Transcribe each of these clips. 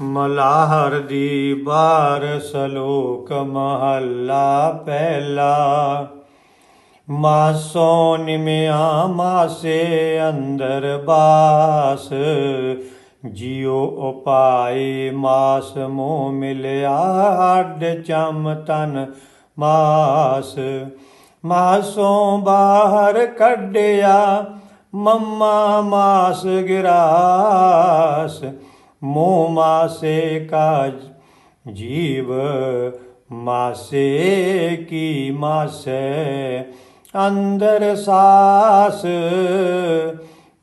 ਮਲਾਹਰ ਦੀ ਬਾਰ ਸਲੋਕ ਮਹੱਲਾ ਪਹਿਲਾ। ਮਾਸੋ ਨਿਮਿਆ ਮਾਸੇ ਅੰਦਰ ਬਾਸ, ਜਿਉ ਉਪਾਏ ਮਾਸ ਮੋ ਮਿਲਿਆ ਅੱਡ ਚਮ ਤਨ ਮਾਸ। ਮਾਸੋਂ ਬਾਹਰ ਕੱਢਿਆ ਮੰਮਾ ਮਾਸ ਗਿਰਾਸ ਮੋਹ ਮਾਸੇ ਕਾ ਜੀਵ ਮਾਸੇ ਕੀ ਮਾਸੇ? ਅੰਦਰ ਸਾਸ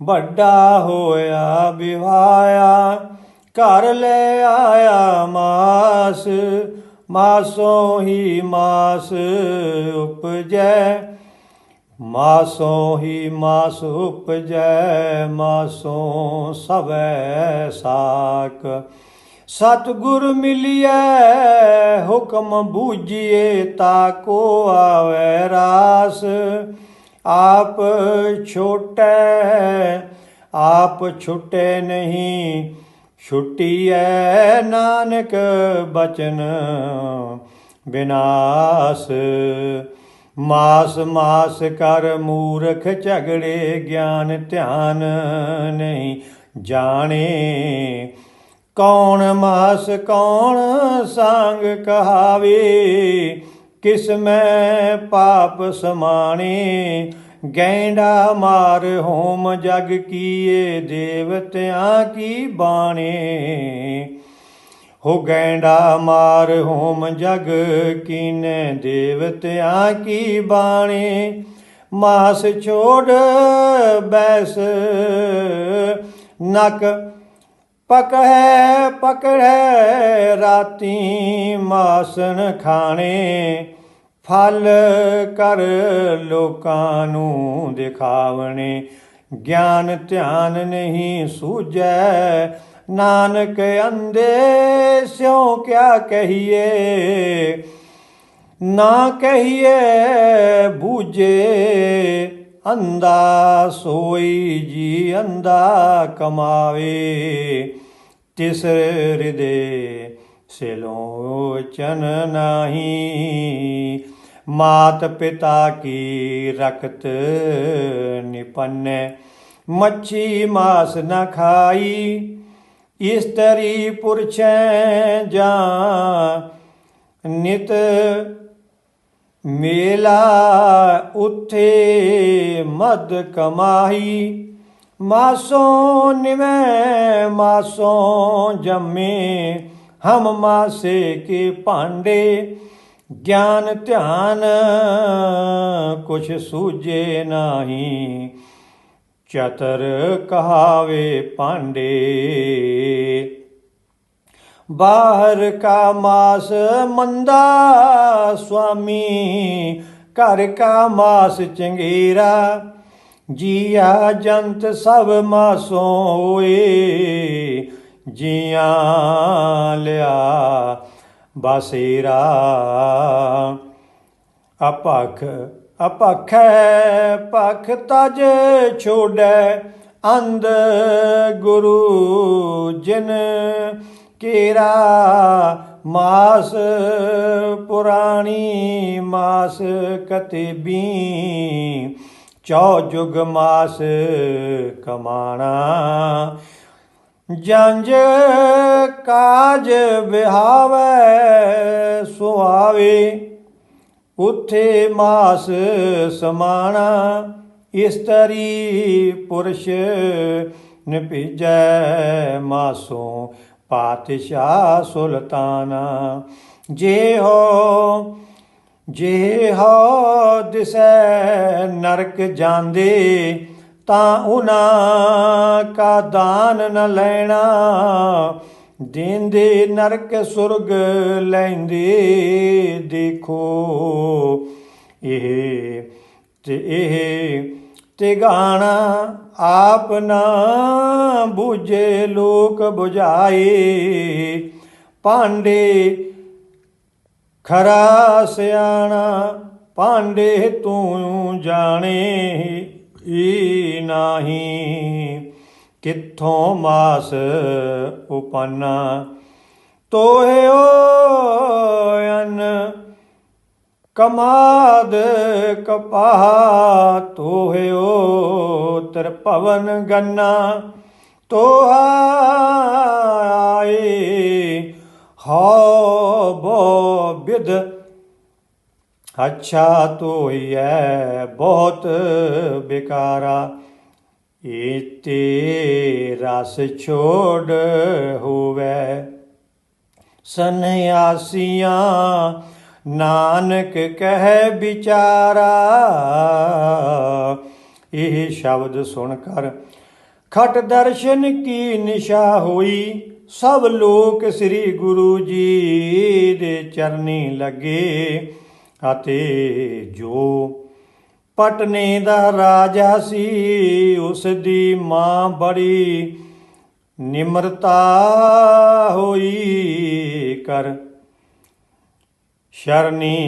ਵੱਡਾ ਹੋਇਆ ਵਿਵਾਇਆ ਘਰ ਲੈ ਆਇਆ ਮਾਸ, ਮਾਸੋ ਹੀ ਮਾਸ ਉਪਜੈ। ਮਾਸੋਂ ਹੀ ਮਾਸ ਉਪਜੈ, ਮਾਸੋ ਸਵੈ ਸਾਕ ਸਤਿਗੁਰ ਮਿਲਿਐ, ਹੁਕਮ ਬੂਝੀਏ ਤਾਕੋ ਆਵੈ ਰਾਸ। ਆਪ ਛੋਟੈ, ਆਪ ਛੁਟੇ ਨਹੀਂ, ਛੁਟੀਐ ਨਾਨਕ ਬਚਨ ਬਿਨਾਸ। ਮਾਸ ਮਾਸ ਕਰ ਮੂਰਖ ਝਗੜੇ ਗਿਆਨ ਧਿਆਨ ਨਹੀਂ ਜਾਣੇ। ਕੌਣ ਮਾਸ ਕੌਣ ਸੰਗ ਕਹਾਵੇ, ਕਿਸ ਮੈਂ ਪਾਪ ਸਮਾਣੇ। ਗੈਂਡਾ ਮਾਰ ਹੋਮ ਜਗ ਕੀਏ, ਦੇਵਤਿਆਂ ਕੀ ਬਾਣੇ। ਹੋ ਗੈਂਡਾ ਮਾਰ ਹੋਮ ਜਗ ਕੀਨੇ ਦੇਵਤਿਆਂ ਕੀ ਬਾਣੀ? ਮਾਸ ਛੋੜ ਬੈਸ ਨਕ ਪਕੜੈ ਪਕੜੈ ਰਾਤੀ ਮਾਸਨ ਖਾਣੇ। ਫਲ ਕਰ ਲੋਕਾਂ ਨੂੰ ਦਿਖਾਵਣੇ। ਗਿਆਨ ਧਿਆਨ ਨਹੀਂ ਸੂਝੈ ਨਾਨਕ ਅੰਦੇ ਸਿਉ ਕਿਆ ਕਹੀਏ? ਨਾ ਕਹੀਏ ਬੂਝੇ ਅੰਦਾ ਸੋਈ ਜੀ ਅੰਦਾ ਕਮਾਵੇ। ਤਿਸ ਹਿਰਦੇ ਸਿਲੋਚਨ ਨਹੀਂ। ਮਾਤ ਪਿਤਾ ਕੀ ਰਖਤ ਨਿਪੰਨੇ। ਮੱਛੀ ਮਾਸ ਨ ਖਾਈ। ਇਸਤਰੀ ਪੁਰਛੈ ਜਾਂ ਨਿਤ ਮੇਲਾ ਉਥੇ ਮਦ ਕਮਾਈ ਮਾਸੋਂ ਨਿਵੇਂ ਮਾਸੋਂ ਜੰਮੇ, ਹਮ ਮਾਸੇ ਕੇ ਭਾਂਡੇ। ਗਿਆਨ ਧਿਆਨ ਕੁਛ ਸੂਝੇ ਨਹੀਂ, ਚਤਰ ਕਹਾਵੇ ਭਾਂਡੇ। ਬਾਹਰ ਕਾ ਮਾਸ ਮੰਦਾ ਸੁਆਮੀ, ਘਰ ਕਾ ਮਾਸ ਚੰਗੀਰਾ, ਜੀਆ ਜੰਤ ਸਭ ਮਾਸੋਂ ਹੋਏ ਜੀਆਂ ਲਿਆ ਬਸੇਰਾ। ਅਪਖ, ਅਪਖੈ ਪਖ ਤਜ ਛੋੜੈ, ਅੰਧ ਗੁਰੂ ਜਿਨ ਕੇਰਾ ਮਾਸ ਪੁਰਾਣੀ ਮਾਸ ਕਤਬੀ, ਚੌ ਜੁਗ ਮਾਸ ਕਮਾਣਾ। ਜੰਜ ਕਾਜ ਵਿਹਾਵੇ ਸੁਆਵੇ, ਉਥੇ ਮਾਸ ਸਮਾਣਾ, ਇਸਤਰੀ ਪੁਰਸ਼ ਨਿਪਜੈ ਮਾਸੋਂ। ਪਾਤਸ਼ਾਹ ਸੁਲਤਾਨਾ। ਜੇ ਹੋ ਜੇ ਹੋ ਦਿਸੈ ਨਰਕ ਜਾਂਦੇ, ਤਾਂ ਉਨਾ ਕਾ ਦਾਨ ਨ ਲੈਣਾ। ਦਿੰਦੇ ਨਰਕ ਸੁਰਗ ਲੈਂਦੇ ਦੇਖੋ। ਇਹ ਤੇ ਇਹ ਤੇ ਆਪ ਨਾ ਬੁਝੇ ਲੋਕ 부ਝਾਏ ਪਾਂਡੇ ਖਰਾ ਸਿਆਣਾ ਪਾਂਡੇ ਤੂੰ ਜਾਣੇ ਈ ਨਾਹੀ। ਕਿੱਥੋਂ ਮਾਸ ਉਪੰਨਾ ਤੋਹਿਓ ਅਨ ਕਮਾਦ ਕਪਾਹ ਤੋਹਿਓ ਤਰ ਭਵਨ ਗੰਨਾ ਤੋਹਾਏ ਹਉ ਬੋ ਬਿਦ, ਅੱਛਾ ਤੋਈਐ ਬਹੁਤ ਬਿਕਾਰਾ, ਏਤੇ ਰਸ ਛੋੜ ਹੋਵੇ, ਸੰਨਿਆਸੀਆਂ ਨਾਨਕ ਕਹਿ ਵਿਚਾਰਾ, ਇਹ ਸ਼ਬਦ ਸੁਣ ਕਰ ਖਟ ਦਰਸ਼ਨ ਕੀ ਨਿਸ਼ਾ ਹੋਈ? ਸਭ ਲੋਕ ਸ੍ਰੀ ਗੁਰੂ ਜੀ ਦੇ ਚਰਨੀ ਲੱਗੇ ਅਤੇ ਜੋ ਪਟਨੇ ਦਾ ਰਾਜਾ ਸੀ ਉਸ ਦੀ ਮਾਂ ਬੜੀ ਨਿਮਰਤਾ ਹੋਈ ਕਰ। શરની